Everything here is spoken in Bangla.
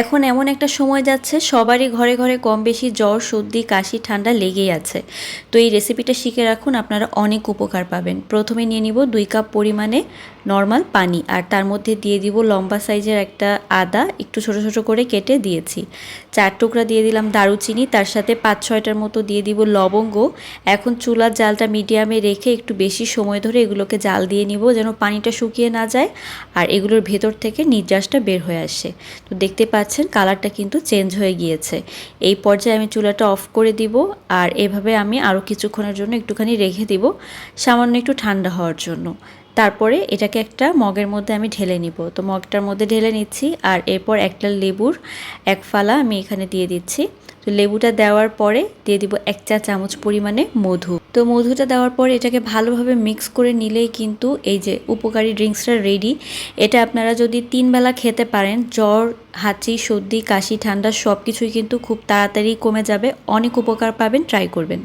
এখন এমন একটা সময় যাচ্ছে, সবারই ঘরে ঘরে কম বেশি জ্বর, সর্দি, কাশি, ঠান্ডা লেগেই আছে। তো এই রেসিপিটা শিখে রাখুন, আপনারা অনেক উপকার পাবেন। প্রথমে নিয়ে নিব দুই কাপ পরিমাণে নর্মাল পানি, আর তার মধ্যে দিয়ে দিব লম্বা সাইজের একটা আদা, একটু ছোট ছোট করে কেটে দিয়েছি। চার টুকরা দিয়ে দিলাম দারুচিনি, তার সাথে পাঁচ ছয়টার মতো দিয়ে দিব লবঙ্গ। এখন চুলার জালটা মিডিয়ামে রেখে একটু বেশি সময় ধরে এগুলোকে জাল দিয়ে নিব যেন পানিটা শুকিয়ে না যায়, আর এগুলোর ভেতর থেকে নির্যাসটা বের হয়ে আসে। তো দেখতে পাচ্ছেন, কালারটা কিন্তু চেঞ্জ হয়ে গিয়েছে। এই পর্যায়ে আমি চুলাটা অফ করে দিব আর এভাবে আমি আরও কিছুক্ষণের জন্য একটুখানি রেখে দিব, সামান্য একটু ঠান্ডা হওয়ার জন্য। তারপরে এটাকে একটা মগের মধ্যে আমি ঢেলে নিব। তো মগটার মধ্যে ঢেলে নিচ্ছি আর এরপর একটা লেবুর এক ফালা আমি এখানে দিয়ে দিচ্ছি। তো লেবুটা দেওয়ার পরে দিয়ে দিব এক চা চামচ পরিমাণে মধু। তো মধুটা দেওয়ার পরে এটাকে ভালোভাবে মিক্স করে নিলেই কিন্তু এই যে উপকারী ড্রিঙ্কসটা রেডি। এটা আপনারা যদি তিন বেলা খেতে পারেন, জ্বর, হাঁচি, সর্দি, কাশি, ঠান্ডা সব কিছুই কিন্তু খুব তাড়াতাড়ি কমে যাবে। অনেক উপকার পাবেন, ট্রাই করবেন।